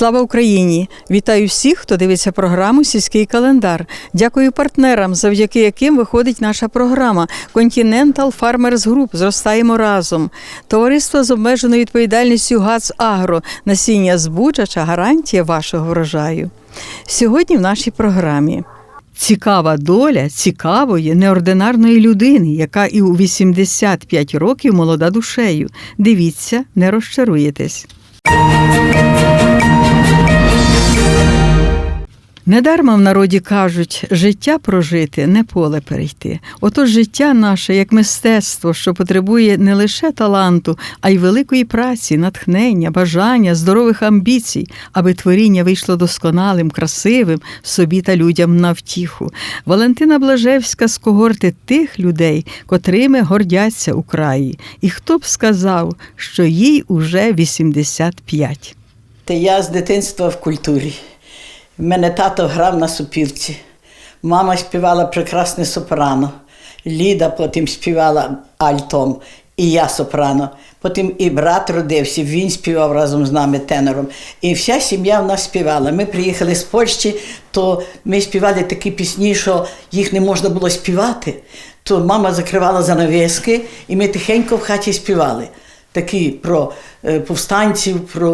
Слава Україні! Вітаю всіх, хто дивиться програму Сільський календар. Дякую партнерам, завдяки яким виходить наша програма Continental Farmers Group. Зростаємо разом. Товариство з обмеженою відповідальністю ГАЦ Агро. Насіння збучача гарантія вашого врожаю. Сьогодні в нашій програмі. Цікава доля цікавої неординарної людини, яка і у 85 років молода душею. Дивіться, не розчаруєтесь. Недарма в народі кажуть, життя прожити не поле перейти. Отож життя наше як мистецтво, що потребує не лише таланту, а й великої праці, натхнення, бажання, здорових амбіцій, аби творіння вийшло досконалим, красивим собі та людям на втіху. Валентина Блажевська з когорти тих людей, котрими гордяться у краї. І хто б сказав, що їй уже 85. Та я з дитинства в культурі. Мене тато грав на супілці. Мама співала прекрасне сопрано. Ліда потім співала альтом, і я сопрано. Потім і брат родився, він співав разом з нами тенором. І вся сім'я в нас співала. Ми приїхали з Польщі, то ми співали такі пісні, що їх не можна було співати. То мама закривала занавіски, і ми тихенько в хаті співали. Такі про е, повстанців, про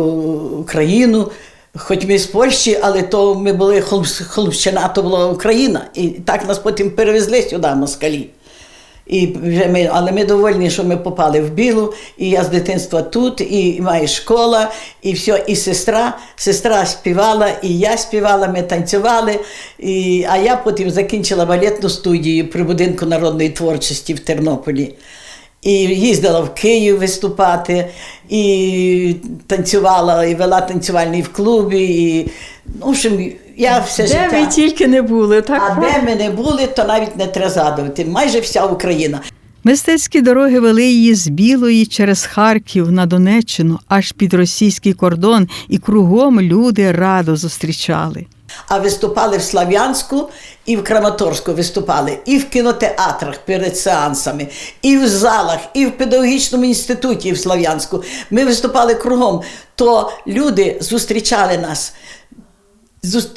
Україну. Хоч ми з Польщі, але то ми були Холмщина, то була Україна. І так нас потім перевезли сюди, москалі. І вже ми, але ми довольні, що ми попали в білу, і я з дитинства тут, і має школа, і все, і сестра. Сестра співала, і я співала, ми танцювали. І, а я потім закінчила балетну студію при будинку народної творчості в Тернополі. І їздила в Київ виступати, і танцювала, і вела танцювальний в клубі. І, ну, в общем, я все Де життя. ви тільки не були, так? А де ми не були, то навіть не треба згадувати. Майже вся Україна. Мистецькі дороги вели її з Білої через Харків на Донеччину, аж під російський кордон, і кругом люди радо зустрічали. А виступали в Слав'янську і в Краматорську виступали, і в кінотеатрах перед сеансами, і в залах, і в педагогічному інституті в Слав'янську. Ми виступали кругом. То люди зустрічали нас.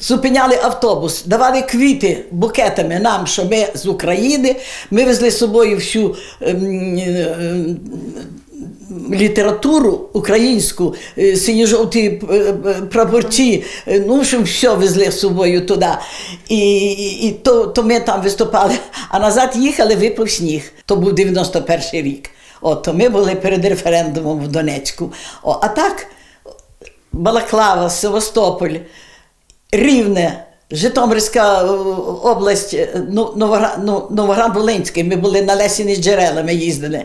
Зупиняли автобус, давали квіти букетами нам, що ми з України. Ми везли з собою всю ем, е, літературу українську, е, синьо-жовті е, е, прапорці, ну, общем, все везли з собою туди. І, і, то, то ми там виступали, а назад їхали, випав сніг. То був 91 рік. От, то ми були перед референдумом в Донецьку. О, а так, Балаклава, Севастополь, Рівне. Житомирська область, ну, ну, Новоград-Волинський, ми були на Лесіні джерела, ми їздили.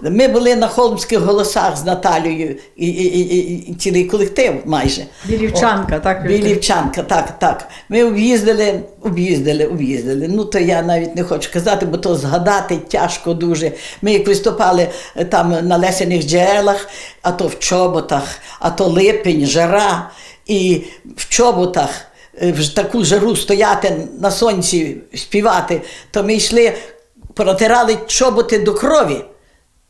Ми були на Холмських голосах з Наталією і, і, і, і цілий колектив майже. Білівчанка, так? Білівчанка, так, так. Ми об'їздили, об'їздили, об'їздили. Ну то я навіть не хочу казати, бо то згадати тяжко дуже. Ми як виступали е, там на лесених джерелах, а то в чоботах, а то липень, жара. І в чоботах е, в таку жару стояти на сонці, співати, то ми йшли, протирали чоботи до крові.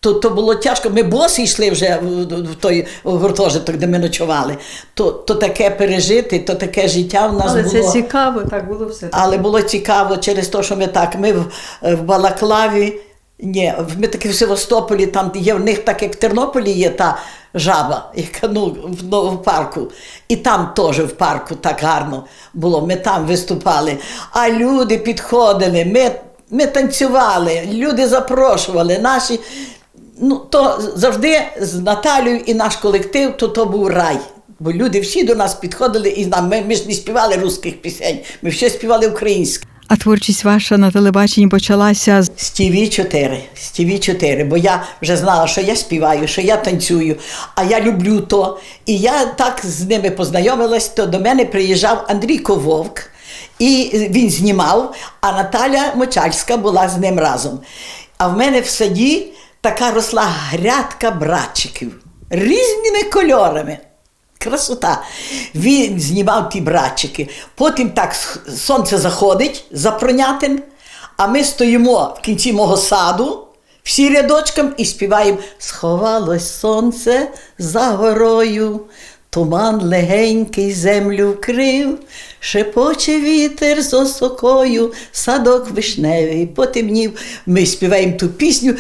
То, то було тяжко. Ми боси йшли вже в, в той гуртожиток, де ми ночували. То, то таке пережити, то таке життя в нас Але було. це цікаво, так було все. Але було цікаво через те, що ми так. Ми в, в Балаклаві, ні, ми таки в Севастополі, там є в них, так як в Тернополі є та жаба, яка ну, в, ну, в парку. І там теж в парку так гарно було. Ми там виступали. А люди підходили, ми, ми танцювали, люди запрошували. Наші, ну, то завжди з Наталією і наш колектив, то, то був рай. Бо люди всі до нас підходили і нам, ми, ми ж не співали русських пісень, ми все співали українські. А творчість ваша на телебаченні почалася з З тв 4 з тв 4 бо я вже знала, що я співаю, що я танцюю, а я люблю то. І я так з ними познайомилась, то до мене приїжджав Андрійко Вовк, і він знімав, а Наталя Мочальська була з ним разом. А в мене в саді така росла грядка братчиків різними кольорами. Красота. Він знімав ті братчики. Потім так сонце заходить за пронятин, а ми стоїмо в кінці мого саду, всі рядочком і співаємо Сховалось сонце за горою, туман легенький землю вкрив, шепоче вітер з осокою, садок вишневий потемнів. Ми співаємо ту пісню.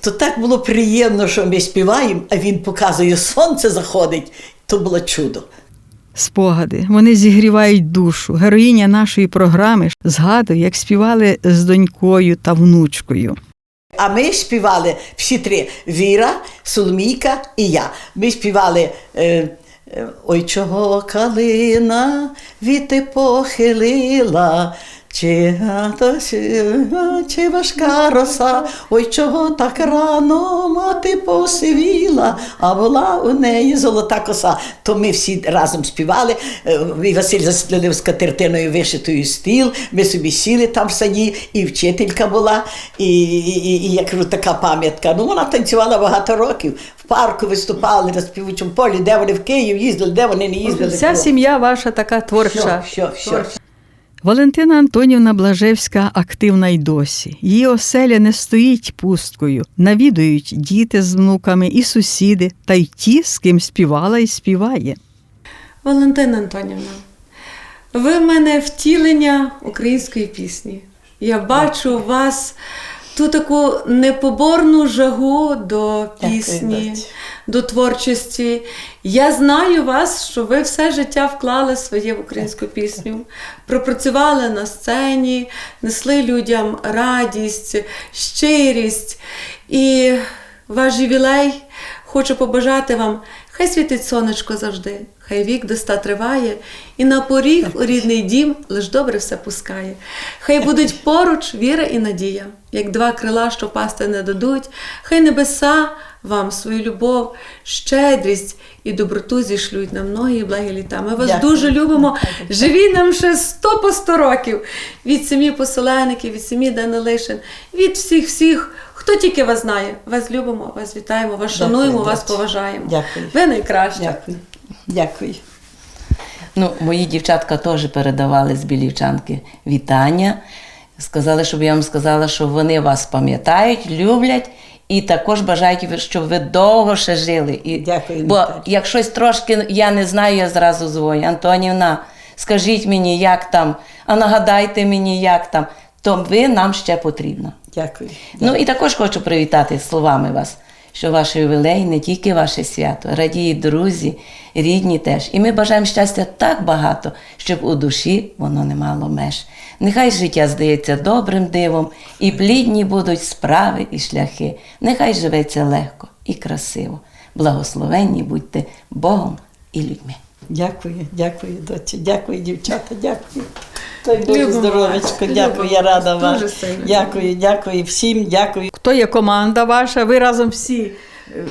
То так було приємно, що ми співаємо, а він показує, сонце заходить. То було чудо. Спогади вони зігрівають душу. Героїня нашої програми згадує, як співали з донькою та внучкою. А ми співали всі три: Віра, Соломійка і я. Ми співали. Е, Ой, чого калина віти похилила, чи, а, чи, важка роса, ой, чого так рано мати посивіла, а була у неї золота коса. То ми всі разом співали. Е, І Василь застелив скатертиною вишитою стіл. Ми собі сіли там в саді, і вчителька була, і, і, і я кажу, така пам'ятка. Ну, вона танцювала багато років. В парку виступали на співучому полі, де вони в Київ їздили, де вони не їздили. Вся сім'я ваша така творча. Що, що, що? Валентина Антонівна Блажевська активна й досі. Її оселя не стоїть пусткою. Навідують діти з внуками і сусіди, та й ті, з ким співала і співає. Валентина Антонівна, ви в мене втілення української пісні. Я бачу у вас ту таку непоборну жагу до пісні, доця. До творчості. Я знаю вас, що ви все життя вклали своє в українську пісню, пропрацювали на сцені, несли людям радість, щирість. І ваш ювілей хочу побажати вам, хай світить сонечко завжди, хай вік до ста триває, і на поріг у рідний дім лиш добре все пускає. Хай будуть поруч віра і надія, як два крила, що пасти не дадуть, хай небеса вам свою любов, щедрість і доброту зішлють на многі благі літа. Ми вас Дякую. дуже любимо. Живі нам ще сто по сто років. Від сім'ї Поселеників, від сім'ї Данилишин, від всіх всіх. Хто тільки вас знає, вас любимо, вас вітаємо, вас Дякую, шануємо, вас поважаємо. Дякую. Ви найкраще. Дякую. Дякую. Ну, мої дівчатка теж передавали з білівчанки вітання. Сказали, щоб я вам сказала, що вони вас пам'ятають, люблять і також бажають, щоб ви довго ще жили. І, Дякую, Бо як щось трошки я не знаю, я зразу дзвоню. Антонівна, скажіть мені, як там, а нагадайте мені, як там, то ви нам ще потрібно. Дякую. Ну і також хочу привітати словами вас, що ваш ювілей не тільки ваше свято, радіють друзі, рідні теж. І ми бажаємо щастя так багато, щоб у душі воно не мало меж. Нехай життя здається добрим дивом, і плідні будуть справи і шляхи. Нехай живеться легко і красиво. Благословенні будьте Богом і людьми. Дякую, дякую, доці. Дякую, дівчата, дякую. Той Боже здоровечко, дякую, я рада сильно. Дякую, дякую всім, дякую. Хто є команда ваша? Ви разом всі.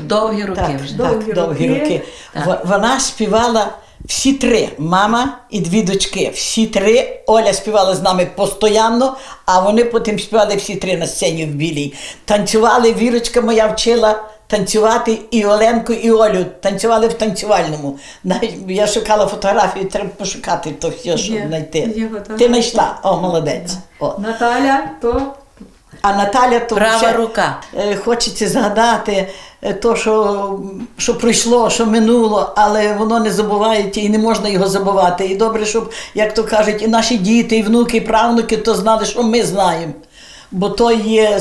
Довгі роки Так, вже. Довгі так, довгі роки. роки. В- Вона співала всі три: мама і дві дочки. Всі три. Оля співала з нами постійно, а вони потім співали всі три на сцені в білій. Танцювали, Вірочка моя вчила. Танцювати і Оленку, і Олю танцювали в танцювальному. Навіть я шукала фотографію, треба пошукати то все, щоб Є, знайти. є. Ти знайшла, о, молодець. О. Наталя, то А Наталя то Права ще, рука. е, Хочеться згадати е, то, що, що пройшло, що минуло, але воно не забувається і не можна його забувати. І добре, щоб, як то кажуть, і наші діти, і внуки, і правнуки то знали, що ми знаємо. Бо то є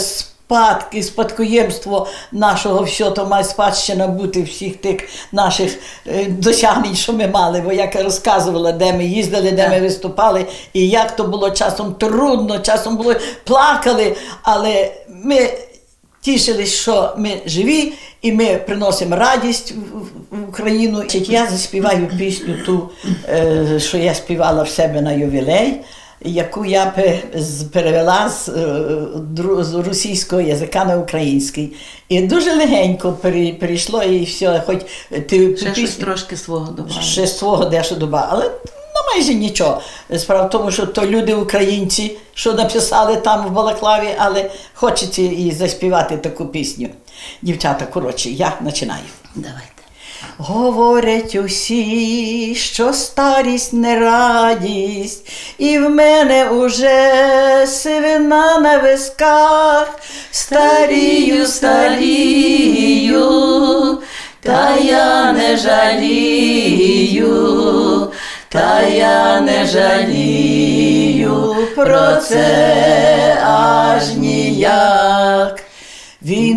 спадки, спадкоємство нашого всього, то має спадщина бути всіх тих наших е, досягнень, що ми мали. Бо як я розказувала, де ми їздили, де ми виступали, і як то було часом трудно, часом було плакали, але ми тішились, що ми живі і ми приносимо радість в, Україну. Я заспіваю пісню ту, е, що я співала в себе на ювілей. Яку я перевела з, е, з російського язика на український. І дуже легенько пере- перейшло, і все, хоч ти Ще щось трошки свого добавили. ще свого дещо доба, але ну, майже нічого. Справа в тому, що то люди українці, що написали там в Балаклаві, але хочеться і заспівати таку пісню. Дівчата, коротше, я починаю. Давайте. Говорять усі, що старість не радість, і в мене уже сивина на висках, старію, старію, та я не жалію, та я не жалію. Про це аж ніяк.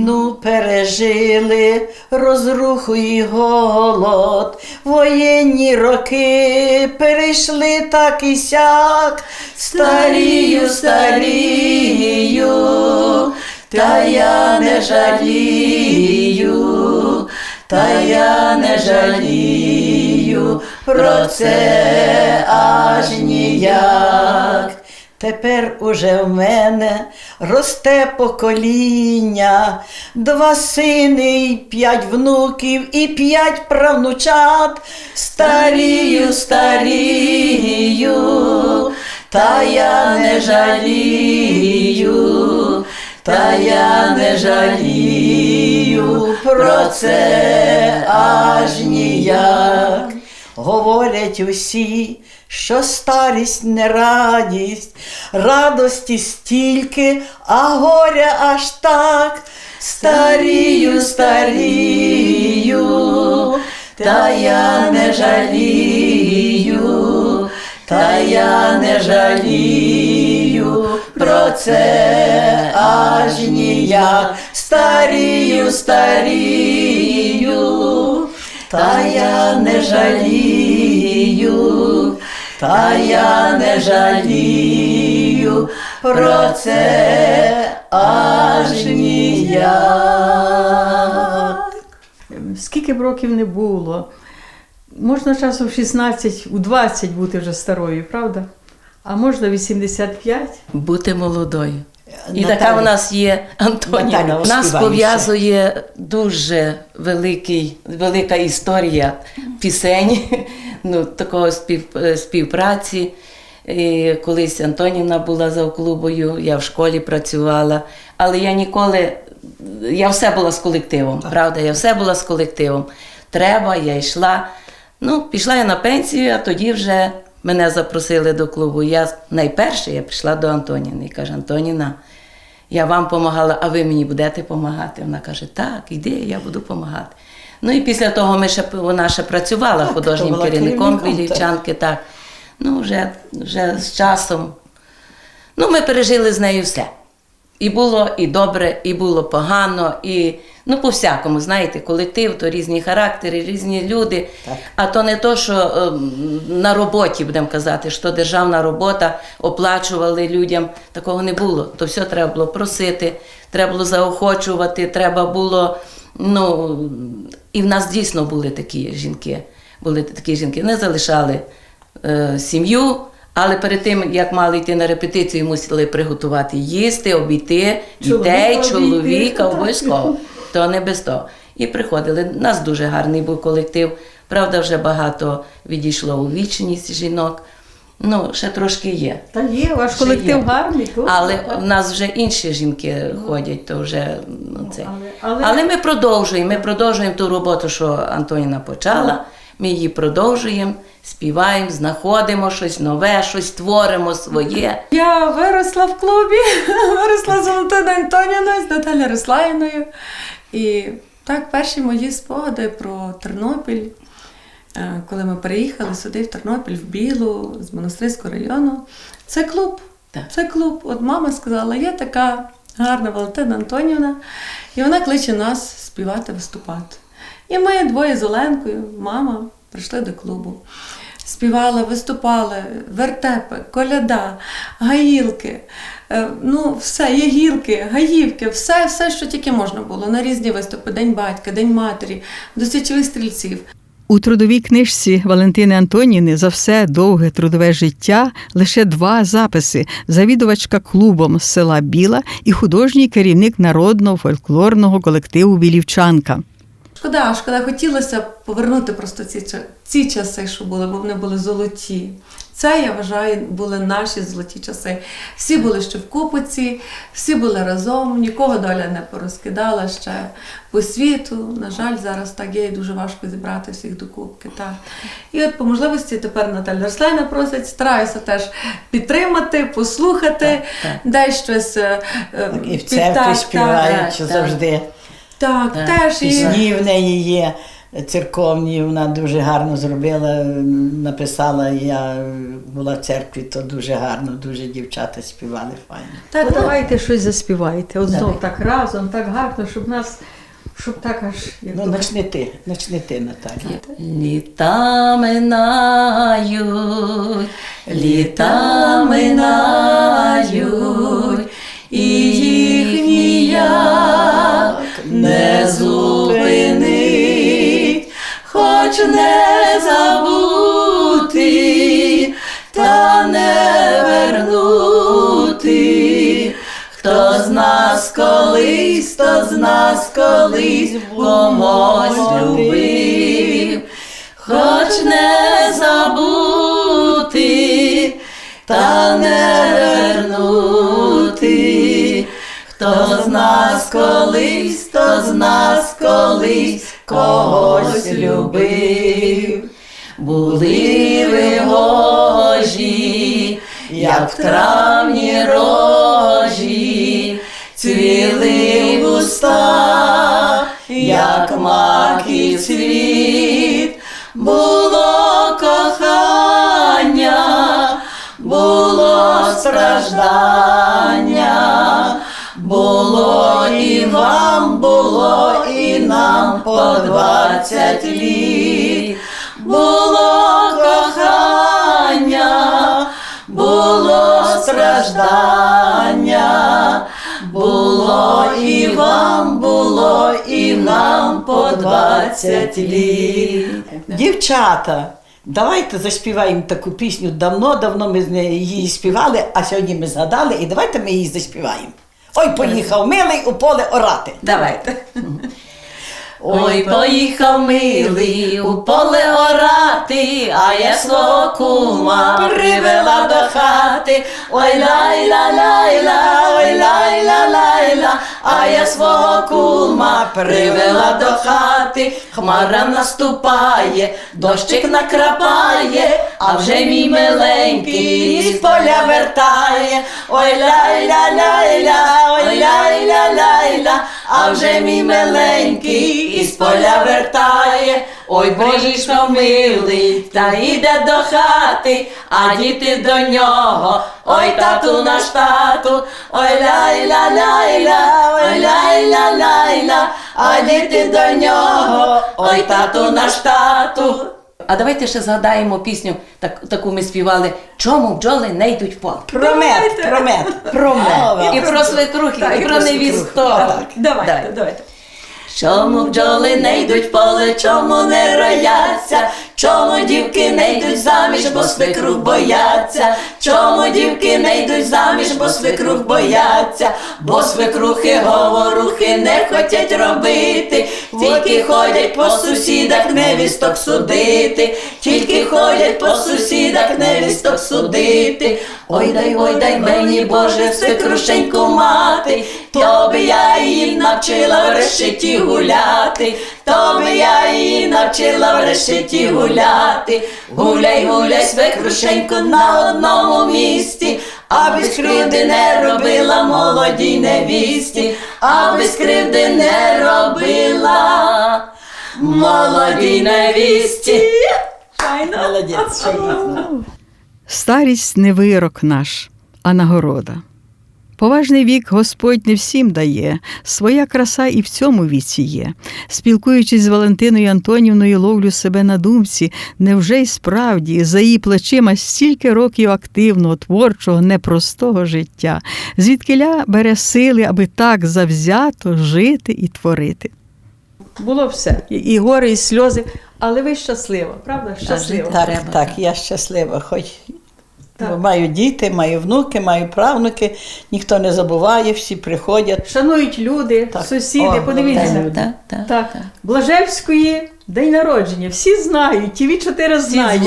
Війну пережили, розруху і голод, воєнні роки перейшли так і сяк, старію, старію, та я не жалію, та я не жалію. Про це аж ніяк. Тепер уже в мене росте покоління, два сини, й п'ять внуків і п'ять правнучат. Старію, старію, та я не жалію, та я не жалію про це аж ніяк. Говорять усі, що старість не радість, радості стільки, а горя аж так. Старію, старію, та я не жалію, та я не жалію про це аж ніяк. Старію, старію. Та я не жалію, та я не жалію про це аж ніяк. Скільки б років не було, можна часом в 16, у 20 бути вже старою, правда? А можна 85. Бути молодою. І така в нас є Антоніна. Нас пов'язує дуже великий, велика історія пісень, ну, такого спів, е, співпраці. І колись Антоніна була за клубою, я в школі працювала, але я ніколи, я все була з колективом, правда, я все була з колективом. Треба, я йшла. Ну, пішла я на пенсію, а тоді вже мене запросили до клубу. Я найперше я прийшла до Антоніни і каже, Антоніна, я вам допомагала, а ви мені будете допомагати. Вона каже, так, іди, я буду допомагати. Ну і після того ми ще, вона ще працювала Так, художнім керівником Білівчанки. Так. так. Ну, вже, вже з часом. Ну, ми пережили з нею все. І було і добре, і було погано, і ну по-всякому, знаєте, колектив, то різні характери, різні люди. Так. А то не то, що ем, на роботі, будемо казати, що державна робота оплачували людям. Такого не було. То все треба було просити, треба було заохочувати, треба було. Ну, і в нас дійсно були такі жінки. Були такі жінки, не залишали е, сім'ю, але перед тим, як мали йти на репетицію, мусили приготувати їсти, обійти дітей, Чоловіка обов'язково. То не без того. І приходили. У нас дуже гарний був колектив. Правда, вже багато відійшло у вічність жінок. Ну, ще трошки є. Та є, ваш колектив є. гарний. то- Але в нас вже інші жінки ходять, то вже ну, це. але- але- Але ми продовжуємо. Ми продовжуємо ту роботу, що Антоніна почала. Ми її продовжуємо, співаємо, знаходимо щось нове, щось творимо своє. Я виросла в клубі, виросла з Валентиною Антонівною, з Наталією Руслаїною. І так, перші мої спогади про Тернопіль, е, коли ми приїхали сюди, в Тернопіль, в Білу, з Монастирського району. Це клуб. Так. Це клуб. От мама сказала, є така гарна Валентина Антонівна, і вона кличе нас співати, виступати. І ми двоє з Оленкою, мама, прийшли до клубу. Співали, виступали, вертепи, коляда, гаїлки, е, ну все, ягілки, гаївки, все, все, що тільки можна було на різні виступи, День батька, День матері, до стрільців. У трудовій книжці Валентини Антоніни за все довге трудове життя лише два записи: завідувачка клубом з села Біла і художній керівник народного фольклорного колективу Білівчанка. Шкода, шкода, хотілося б повернути просто ці, ці часи, що були, бо вони були золоті. Це, я вважаю, були наші золоті часи. Всі були ще в купиці, всі були разом, нікого доля не порозкидала ще по світу. На жаль, зараз так є і дуже важко зібрати всіх до кубки. Так. І от по можливості тепер Наталя Рослина просить, стараюся теж підтримати, послухати, дай щось. е, е, Так, і в під- церкві співають так, так. завжди. Так, Так, теж і Пісні в неї є церковні, вона дуже гарно зробила, написала. Я була в церкві, то дуже гарно, дуже дівчата співали файно. так, давайте щось заспівайте. От знов так разом, так гарно, щоб нас, щоб так аж як Ну, начни ти, начни ти, Наталя. Літа минають, літа минають, і їх ніяк не зупинить, хоч не забути, та не вернути. Хто з нас колись, хто з нас колись когось нас колись, хто з нас колись когось любив, були ви як в травні рожі, цвіли в уста, як маків цвіт, було кохання, було страждання, було і вам, було і нам по двадцять літ, було кохання, було страждання, було і вам, було і нам по двадцять літ. Дівчата, давайте заспіваємо таку пісню. Давно-давно ми з нею її співали, а сьогодні ми згадали, і давайте ми її заспіваємо. Ой, поїхав милий у поле орати. Давайте. Ой, поїхав милий у поле орати, а я свого кума привела до хати. Ой лайла лайла, ой лайла лайла, а я свого кума привела до хати. Хмара наступає, дощик накрапає, а вже мій миленький з поля вертає. Ой лайла лайла, ой лайла лайла, а вже мій миленький із поля вертає. Ой, Божішко милий, та йде до хати, а діти до нього. Ой, тату наш тату, ой лайла лайла, ой лайла лайла, а діти до нього. Ой, тату наш тату. А давайте ще згадаємо пісню, так, таку ми співали Чому бджоли не йдуть в поле? Промет, промет, промет. І про свекрухи, і і про про невісток. давайте, давайте. Чому бджоли не йдуть в поле, чому не рояться? Чому дівки не йдуть заміж, бо свекрух бояться? Чому дівки не йдуть заміж, бо свекрух бояться? Бо свекрухи говорухи не хотять робити, тільки ходять по сусідах невісток судити, тільки ходять по сусідах невісток судити. Ой дай, ой дай мені, Боже, свекрушеньку мати, то би я її навчила в решеті гуляти, то би я її навчила в решеті гуляти. Гуляй, гуляй, свекрушенько, на одному місці, аби скривди не робила молодій невісті, аби скривди не робила молодій невісті. Молодець, їх. Старість не вирок наш, а нагорода. Поважний вік Господь не всім дає, своя краса і в цьому віці є. Спілкуючись з Валентиною Антонівною, ловлю себе на думці, невже й справді за її плечима стільки років активного, творчого, непростого життя, звідкиля бере сили, аби так завзято жити і творити. Було все. І, гори, і сльози, але ви щаслива, правда? Щаслива. Так, так, я щаслива, хоч Так. Маю діти, маю внуки, маю правнуки, ніхто не забуває, всі приходять. Шанують люди, Так. сусіди, О, подивіться. Так, так, Так, Блажевської день народження. Всі знають, ті 4 знають.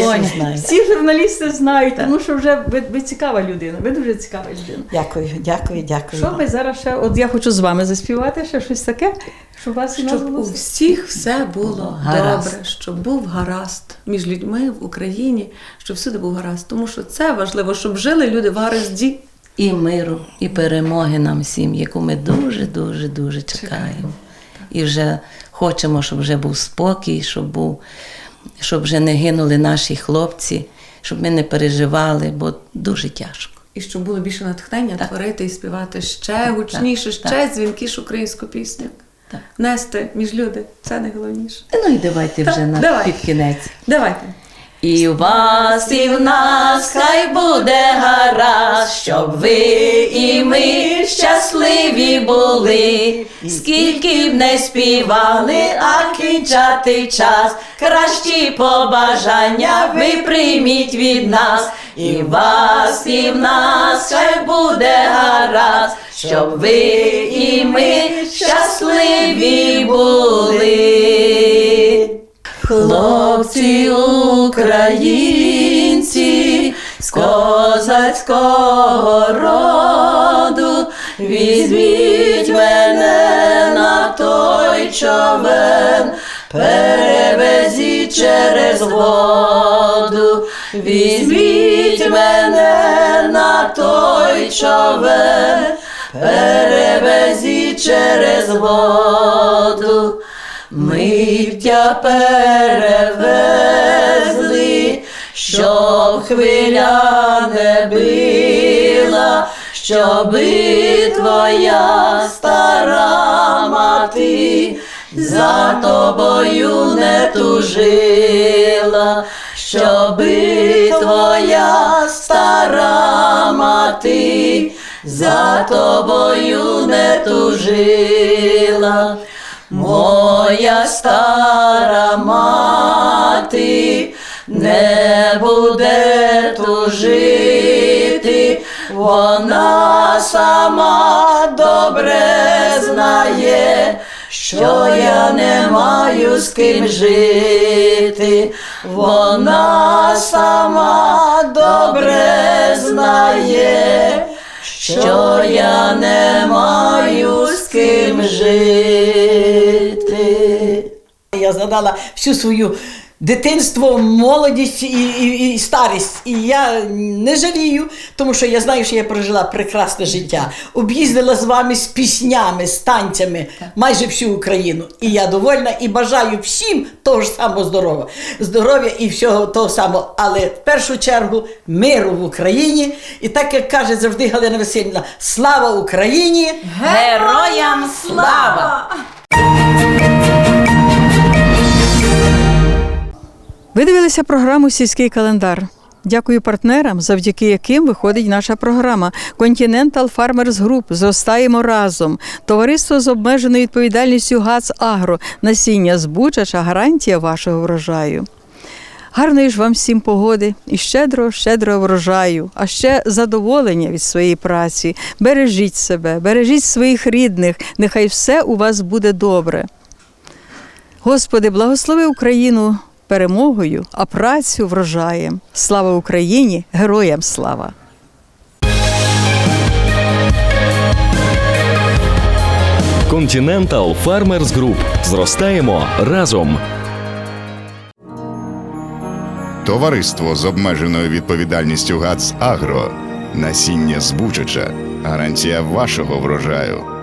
Всі журналісти знають, тому що вже ви, ви цікава людина. Ви дуже цікава людина. Дякую, дякую, дякую. Що ви зараз ще? От я хочу з вами заспівати ще щось таке, щоб вас Щоб у всіх все було Гаразд. добре, щоб був гаразд між людьми в Україні, щоб всюди був гаразд. Тому що це важливо, щоб жили люди в гаразді. І миру, і перемоги нам всім, яку ми дуже, дуже, дуже чекаємо. І вже хочемо, щоб вже був спокій, щоб був, щоб вже не гинули наші хлопці, щоб ми не переживали, бо дуже тяжко. І щоб було більше натхнення Так. творити і співати ще гучніше, ще так. дзвінкіше українську пісню. Так. Нести між люди це найголовніше. Ну і давайте вже на давай. під кінець. Давайте. І у вас, і в нас хай буде гаразд, щоб ви і ми щасливі були, скільки б не співали, а кінчати час, кращі побажання ви прийміть від нас, і в вас, і в нас хай буде гаразд, щоб ви і ми щасливі були. Хлопці українці з козацького роду, візьміть мене на той човен, перевезіть через воду, візьміть мене на той човен, перевезіть через воду. Миття перевезли, щоб хвиля не била, щоби твоя стара мати за тобою не тужила, щоби твоя стара мати за тобою не тужила. Моя стара мати не буде тужити, вона сама добре знає, що я не маю з ким жити, вона сама добре знає, що я не маю з ким жити. Я згадала всю свою дитинство, молодість і, і, і старість. І я не жалію, тому що я знаю, що я прожила прекрасне життя. Об'їздила з вами з піснями, з танцями майже всю Україну. І я довольна і бажаю всім того ж самого здоров'я. Здоров'я і всього того самого. Але в першу чергу миру в Україні. І так як каже завжди Галина Васильівна, слава Україні! Героям слава! Ви дивилися програму Сільський календар. Дякую партнерам, завдяки яким виходить наша програма. Continental Farmers Group зростаємо разом. Товариство з обмеженою відповідальністю ГАЦ Агро. Насіння збучача гарантія вашого врожаю. Гарної ж вам всім погоди і щедро, щедро врожаю, а ще задоволення від своєї праці. Бережіть себе, бережіть своїх рідних, нехай все у вас буде добре. Господи, благослови Україну перемогою, а працю врожаєм. Слава Україні! Героям слава! Continental Farmers Group. Зростаємо разом. Товариство з обмеженою відповідальністю ГАЦ Агро. Насіння збучача. Гарантія вашого врожаю.